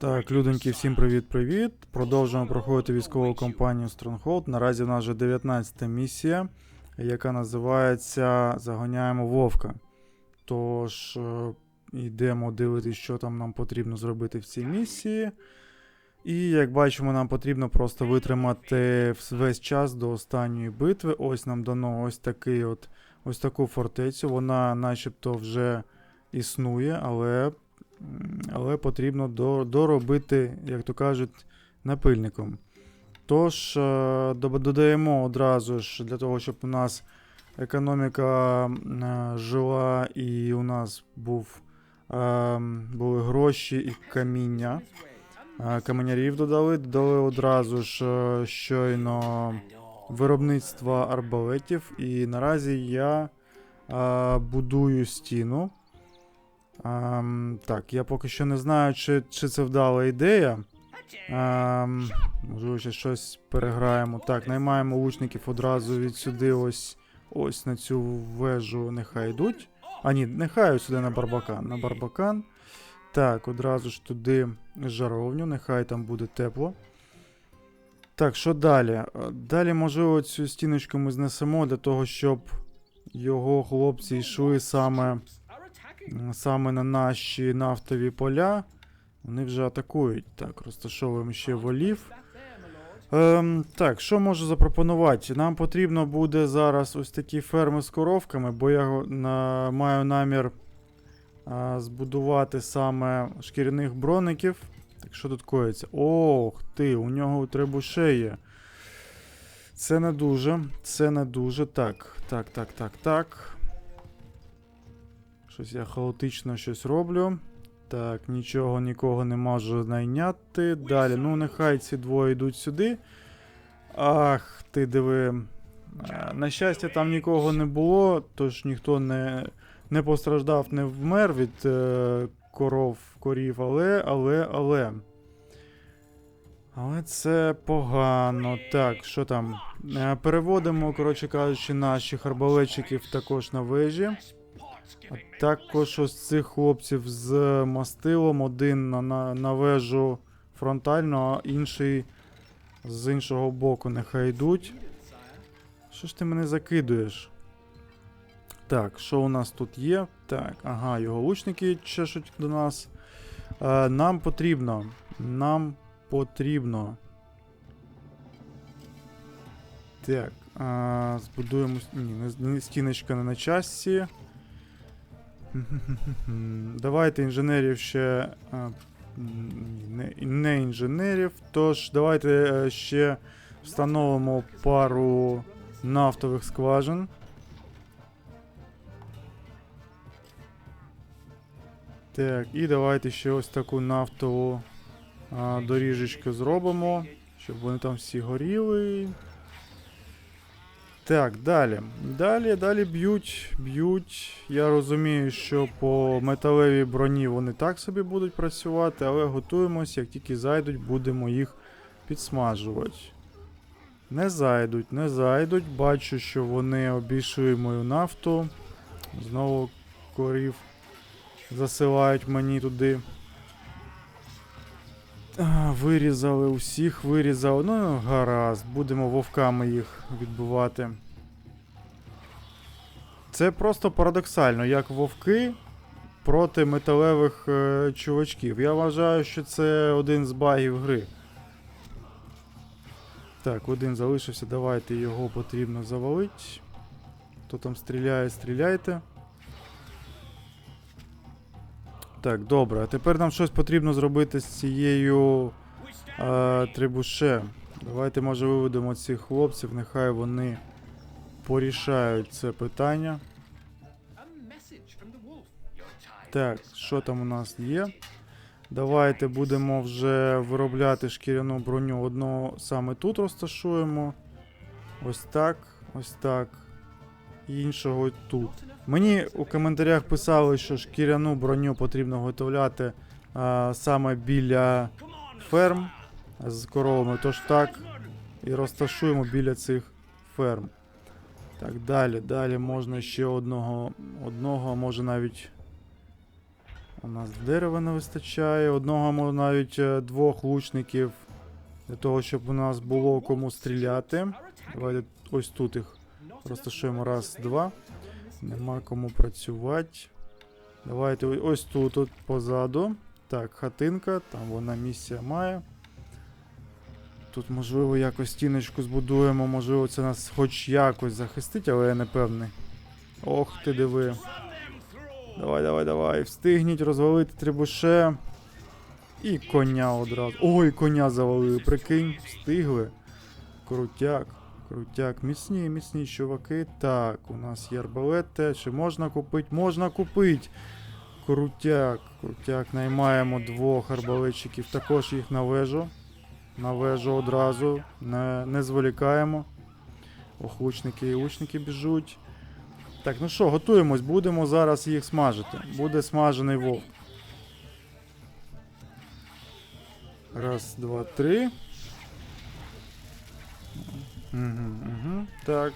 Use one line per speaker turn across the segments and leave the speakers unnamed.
Так, людоньки, всім привіт-привіт. Продовжуємо проходити військову кампанію Stronghold. Наразі в нас вже 19-та місія, яка називається Загоняємо Вовка. Тож е, йдемо дивитися, що там нам потрібно зробити в цій місії. І як бачимо, нам потрібно просто витримати весь час до останньої битви. Ось нам дано ось такий от ось таку фортецю. Вона начебто вже існує, але але потрібно доробити, як то кажуть, напильником. Тож, е, додаємо одразу ж для того, щоб у нас економіка е, жила і у нас був, е, були гроші і каміння. Каменярів додали, додали одразу ж щойно виробництво арбалетів. І наразі я будую стіну. Ем, так, я поки що не знаю, чи, чи це вдала ідея. Ем, можливо, ще щось переграємо. Так, наймаємо лучників одразу від сюди, ось, ось на цю вежу нехай йдуть. А ні, нехай сюди на барбакан. На барбакан. Так, одразу ж туди жаровню, нехай там буде тепло. Так, що далі? Е, Далі, можливо, цю стіночку ми знесемо для того, щоб його хлопці йшли саме саме на наші нафтові поля. Вони вже атакують. Так, розташовуємо ще волів. Ем, так, що можу запропонувати? Нам потрібно буде зараз ось такі ферми з коровками, бо я на, маю намір а, збудувати саме шкіряних броників. Так, що тут коїться? Ох ти, у нього требуше є. Це не дуже, це не дуже. Так, так, так, так, так. Щось я хаотично щось роблю. Так, нічого нікого не можу найняти. Далі, ну нехай ці двоє йдуть сюди. Ах, ти диви. Е, На щастя, там нікого не було, тож ніхто не, не постраждав, не вмер від е, коров, корів, але, але, але. Але це погано. Так, що там? Е, Переводимо, коротше кажучи, наших арбалетчиків також на вежі. А також ось цих хлопців з мастилом, один на, на, на вежу фронтально, а інший з іншого боку нехай йдуть. Що ж ти мене закидуєш? Так, що у нас тут є? Так, ага, його лучники чешуть до нас. Е, нам потрібно. Нам потрібно. Так, е, збудуємо. Ні, стіночка не на часі. Давайте інженерів ще. Не, не інженерів. Тож, давайте е, ще встановимо пару нафтових скважин. Так, і давайте ще ось таку нафтову а, доріжечку зробимо, щоб вони там всі горіли. Так, далі. Далі, далі б'ють, б'ють. Я розумію, що по металевій броні вони так собі будуть працювати, але готуємось, як тільки зайдуть, будемо їх підсмажувати. Не зайдуть, не зайдуть. Бачу, що вони обійшли мою нафту. Знову корів засилають мені туди. Вирізали усіх, вирізали. Ну, гаразд, будемо вовками їх відбивати. Це просто парадоксально, як вовки проти металевих е, чувачків. Я вважаю, що це один з багів гри. Так, один залишився, давайте його потрібно завалити. Хто там стріляє, стріляйте. Так, добре. А тепер нам щось потрібно зробити з цією е, трибуше. Давайте, може, виведемо цих хлопців, нехай вони порішають це питання. Так, що там у нас є? Давайте будемо вже виробляти шкіряну броню. Одного саме тут розташуємо. Ось так, ось так. І іншого тут. Мені у коментарях писали, що шкіряну броню потрібно готовляти а, саме біля ферм з коровами. Тож так і розташуємо біля цих ферм. Так, далі, далі можна ще одного, одного, може навіть У нас дерева не вистачає. Одного мо- навіть е, двох лучників для того, щоб у нас було кому стріляти. Давайте ось тут їх розташуємо раз, два. Нема кому працювати. Давайте ось тут, от позаду. Так, хатинка, там вона місія має. Тут, можливо, якось стіночку збудуємо, можливо, це нас хоч якось захистить, але я не певний. Ох ти диви. Давай, давай, давай. Встигніть розвалити трибуше. І коня одразу. Ой, коня завалили, прикинь, встигли. Крутяк, крутяк. Міцні, міцні чуваки. Так, у нас є арбалети. Чи можна купити? Можна купити. Крутяк, крутяк. Наймаємо двох арбалетчиків. Також їх на вежу. На вежу одразу. Не, не зволікаємо. Ох, лучники і лучники біжуть. Так, ну що, готуємось, будемо зараз їх смажити. Буде смажений вовк. Раз, два, три. Угу, угу. Так.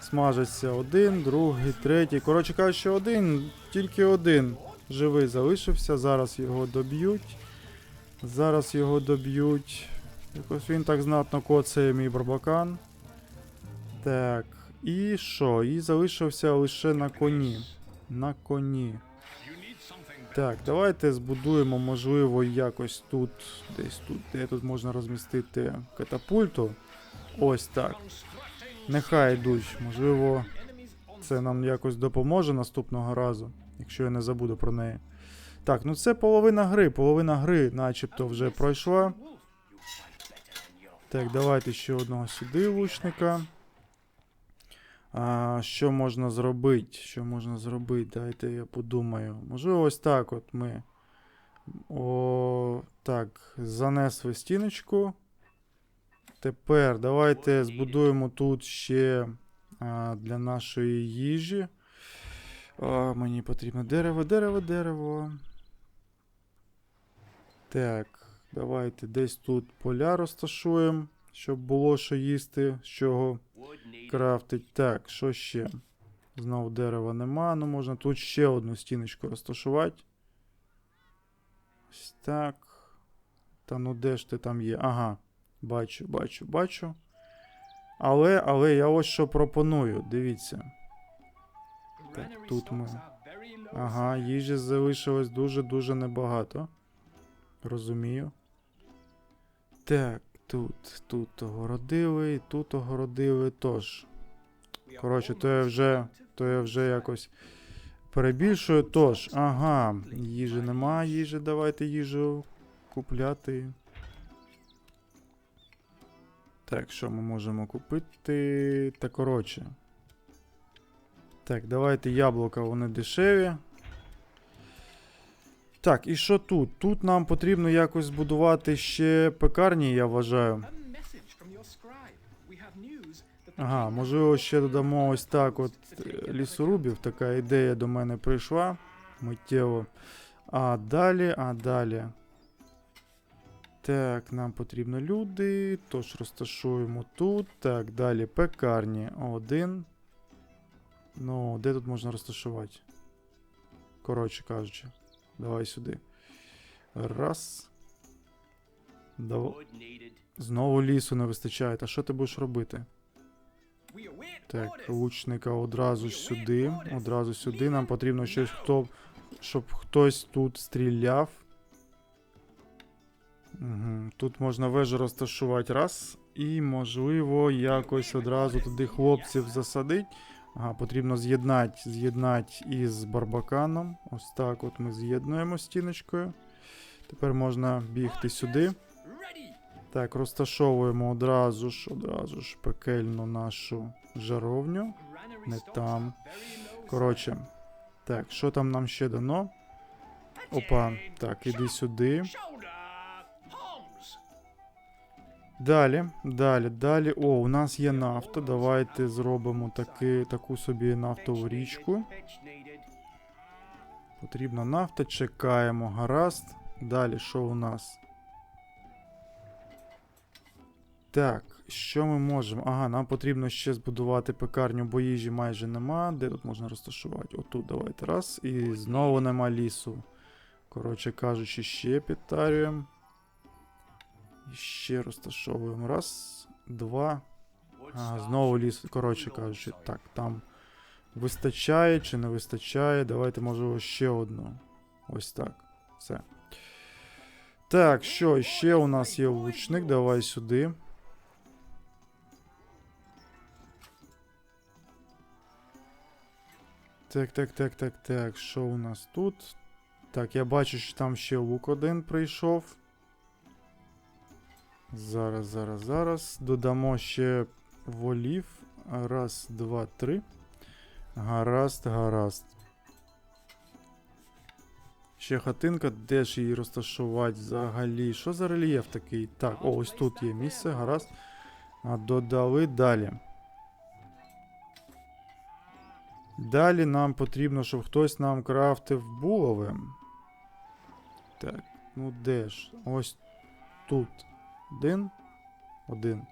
Смажиться один, другий, третій. Коротше кажучи, один, тільки один живий залишився. Зараз його доб'ють. Зараз його доб'ють. Якось він так знатно коцає мій барбакан. Так. І що? І залишився лише на коні. На коні. Так, давайте збудуємо, можливо, якось тут, десь тут, де тут можна розмістити катапульту. Ось так. Нехай йдуть. Можливо, це нам якось допоможе наступного разу, якщо я не забуду про неї. Так, ну це половина гри. Половина гри, начебто, вже пройшла. Так, давайте ще одного сюди лучника. А, що можна зробити? Що можна зробити? Дайте я подумаю. Можливо, ось так от ми. О, так, занесли стіночку. Тепер давайте збудуємо тут ще а, для нашої їжі. А, мені потрібно дерево, дерево, дерево. Так, давайте десь тут поля розташуємо, щоб було що їсти, з чого крафтить. Так, що ще? Знову дерева нема. Ну можна тут ще одну стіночку розташувати. Ось так. Та ну де ж ти там є? Ага. Бачу, бачу, бачу. Але, але я ось що пропоную. Дивіться. Так, тут ми. Ага, їжі залишилось дуже-дуже небагато. Розумію. Так, тут, тут огородили, і тут огородили. Тож. Коротше, то я вже, то я вже якось перебільшую. Тож, ага, їжі нема, їжі, давайте їжу купляти. Так, що ми можемо купити? Та коротше. Так, давайте яблука, вони дешеві. Так, і що тут? Тут нам потрібно якось збудувати ще пекарні, я вважаю. Ага, можливо, ще додамо ось так от е, лісорубів. Така ідея до мене прийшла миттєво. А далі, а далі. Так, нам потрібно люди. Тож розташуємо тут. Так, далі пекарні. Один. Ну, де тут можна розташувати? Коротше кажучи. Давай сюди. Раз. Дав... Знову лісу не вистачає. А що ти будеш робити? Так, лучника одразу сюди. Одразу сюди. Нам потрібно щось, хто, щоб хтось тут стріляв. Угу. Тут можна вежу розташувати раз. І, можливо, якось одразу туди хлопців засадить. Ага, потрібно з'єднати з'єднати із барбаканом. Ось так от ми з'єднуємо стіночкою. Тепер можна бігти сюди. Так, розташовуємо одразу ж, одразу ж пекельну нашу жаровню. Не там. Коротше. Так, що там нам ще дано? Опа, так, іди сюди. Далі, далі, далі. О, у нас є нафта. Давайте зробимо таки, таку собі нафтову річку. Потрібна нафта, чекаємо, гаразд. Далі, що у нас? Так, що ми можемо? Ага, нам потрібно ще збудувати пекарню, бо їжі майже нема. Де тут можна розташувати? Отут, давайте раз. І знову нема лісу. Коротше кажучи, ще підтарюємо. І ще розташовуємо. Раз, два. А, знову ліс, коротше кажучи, так, там вистачає чи не вистачає. Давайте, можливо, ще одну. Ось так. Все. Так, що, ще у нас є лучник, давай сюди. Так, так, так, так, так. Що у нас тут? Так, я бачу, що там ще лук один прийшов. Зараз, зараз, зараз. Додамо ще волів. Раз, два, три. Гаразд, гаразд. Ще хатинка, де ж її розташувати взагалі? Що за рельєф такий? Так, о, ось тут є місце, гаразд. А додали далі. Далі нам потрібно, щоб хтось нам крафтив булави. Так, ну де ж? Ось тут. Один. Один.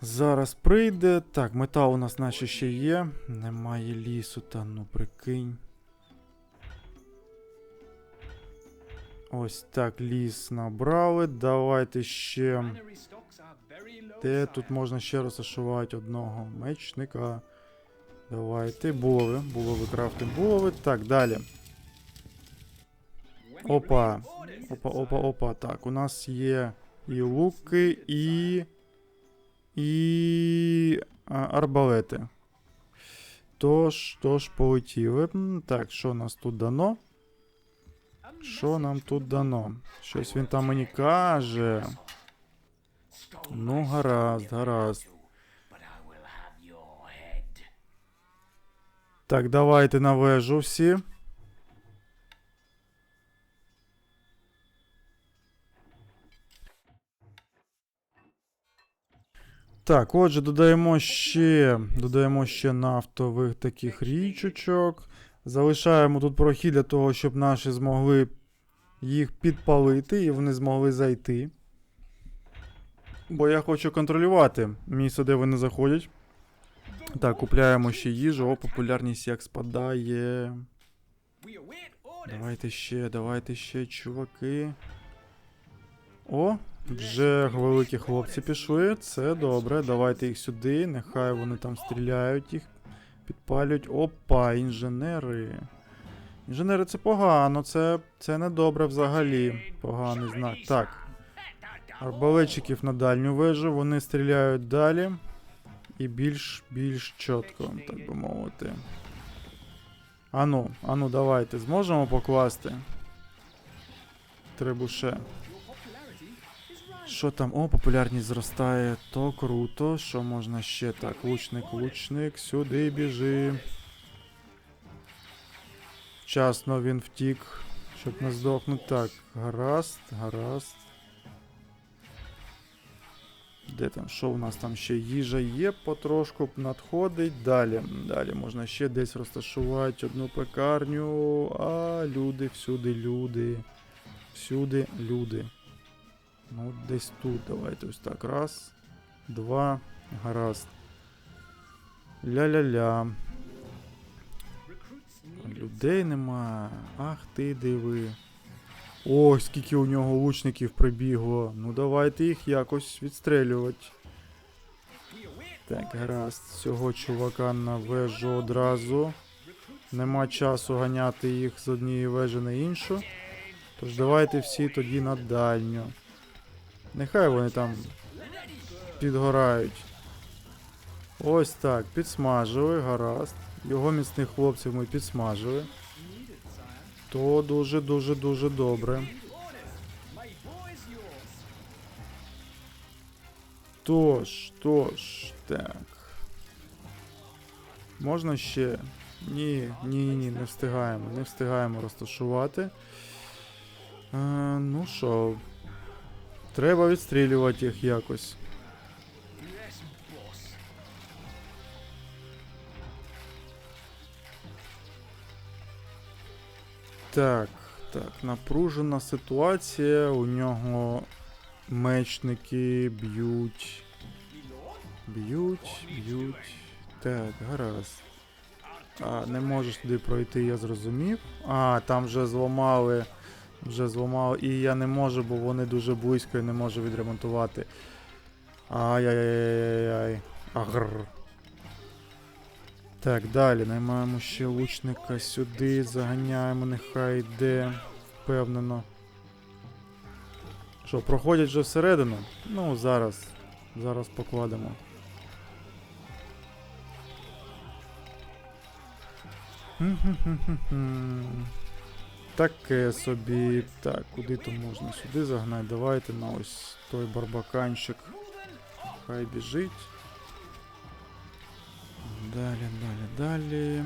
Зараз прийде. Так, мета у нас наче ще є. Немає лісу, та ну прикинь. Ось так, ліс набрали. Давайте ще. Де тут можна ще розташувати одного мечника? Давайте, булави, булави, крафтим булави. Так, далі. Опа. Опа, опа, опа. Так, у нас є і луки, і. І. арбалети. Тож, тож, полетіли. Так, що нас тут дано? Що нам тут дано? Щось він там мені каже. Ну, гаразд, гаразд. Так, давайте на вежу всі. Так, отже, додаємо ще, додаємо ще нафтових таких річочок. Залишаємо тут прохід для того, щоб наші змогли їх підпалити і вони змогли зайти. Бо я хочу контролювати місце, де вони заходять. Так, купляємо ще їжу. О, популярність як спадає. Давайте ще, давайте ще, чуваки. О, вже великі хлопці пішли. Це добре. Давайте їх сюди. Нехай вони там стріляють їх, підпалюють. Опа, інженери. Інженери це погано, це, це не добре взагалі. Поганий знак. Так. Арбалетчиків на дальню вежу, вони стріляють далі. І більш більш чітко, так би мовити. Ану, ану, давайте. Зможемо покласти. Требуше. Що там? О, популярність зростає. То круто. Що можна ще? Так, лучник, лучник, сюди біжи. Вчасно він втік, щоб не здохнути. Так, гаразд, гаразд. Де там? Що у нас там ще їжа є, потрошку надходить. Далі. Далі можна ще десь розташувати одну пекарню. А, люди, всюди люди. Всюди люди. Ну, десь тут. Давайте ось так. Раз, два, гаразд. Ля-ля-ля. Людей нема. Ах ти диви. Ой, скільки у нього лучників прибігло. Ну давайте їх якось відстрелювати. Так, гаразд. Цього чувака на вежу одразу. Нема часу ганяти їх з однієї вежі на іншу. Тож давайте всі тоді на дальню. Нехай вони там підгорають. Ось так, підсмажили, гаразд. Його міцних хлопців ми підсмажили. То дуже-дуже дуже добре. Тож, тож, так. Можна ще? Ні, ні, ні, не встигаємо. Не встигаємо розташувати. Е, ну що, треба відстрілювати їх якось. Так, так, напружена ситуація. У нього мечники б'ють. Б'ють, б'ють. Так, гаразд. А, не можеш туди пройти, я зрозумів. А, там вже зламали. Вже зламали. І я не можу, бо вони дуже близько і не можу відремонтувати. Ай-яй-яй-яй-яй. Агр. Так, далі. Наймаємо ще лучника сюди, заганяємо, нехай йде. Впевнено. Що, проходять вже всередину? Ну, зараз. Зараз покладемо. Хм-хм-хм-хм-хм. Таке собі. Так, куди то можна сюди загнати? Давайте на ось той барбаканчик. Хай біжить. Далі, далі, далі.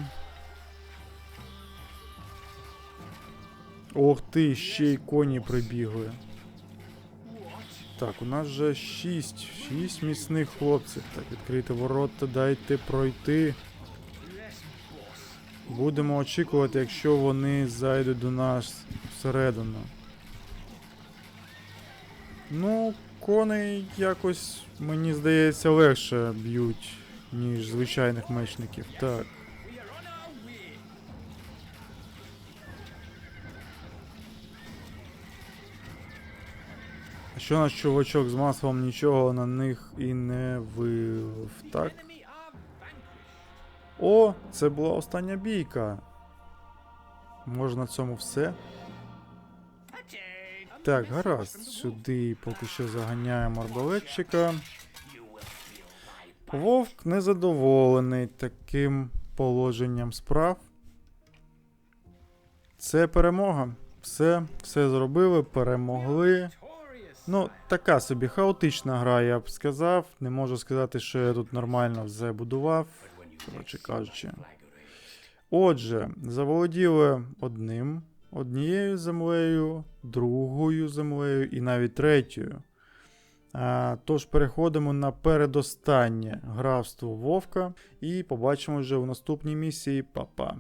Ох ти, ще й коні прибігли. Так, у нас вже 6. 6 міцних хлопців. Так, відкрити ворота, дайте пройти. Будемо очікувати, якщо вони зайдуть до нас всередину. Ну, коней якось, мені здається, легше б'ють, ніж звичайних мечників. Так. Що наш чувачок з маслом нічого на них і не вилив, так? О, це була остання бійка. Може на цьому все? Так, гаразд. Сюди поки що заганяємо арбалетчика. Вовк незадоволений таким положенням справ. Це перемога. Все, все зробили, перемогли. Ну, така собі хаотична гра, я б сказав. Не можу сказати, що я тут нормально все будував. Коротше кажучи. Отже, заволоділи одним, однією землею, другою землею і навіть третьою. А, тож переходимо на передостаннє графство Вовка і побачимо вже в наступній місії Па-па.